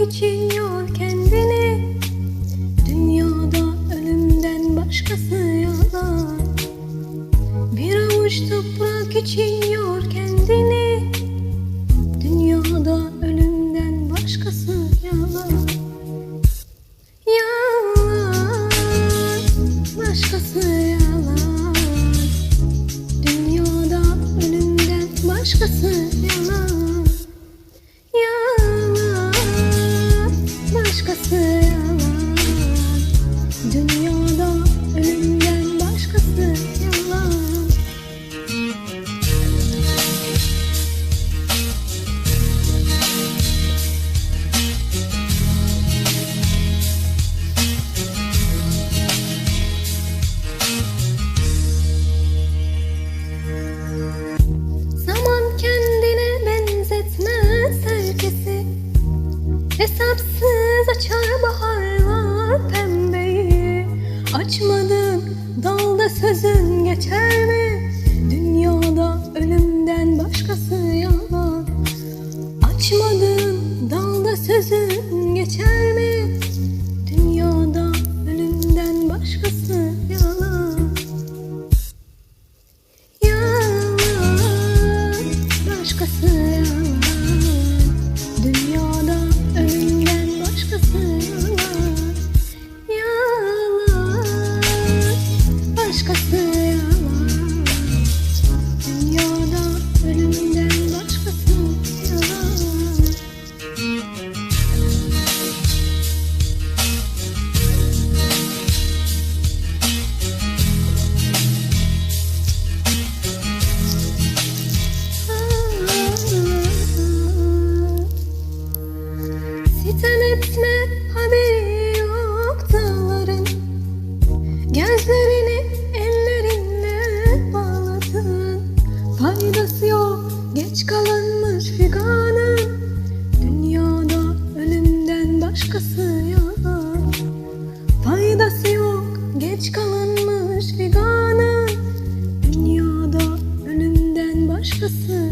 için yor kendini. Dünyada ölümden başkası yalan Bir avuç toprak Açmadın dalda sözün geçer mi? Dünyada ölümden başkası yalan Açmadın dalda sözün geçer mi? yaşlanmış figana Dünyada ölümden başkası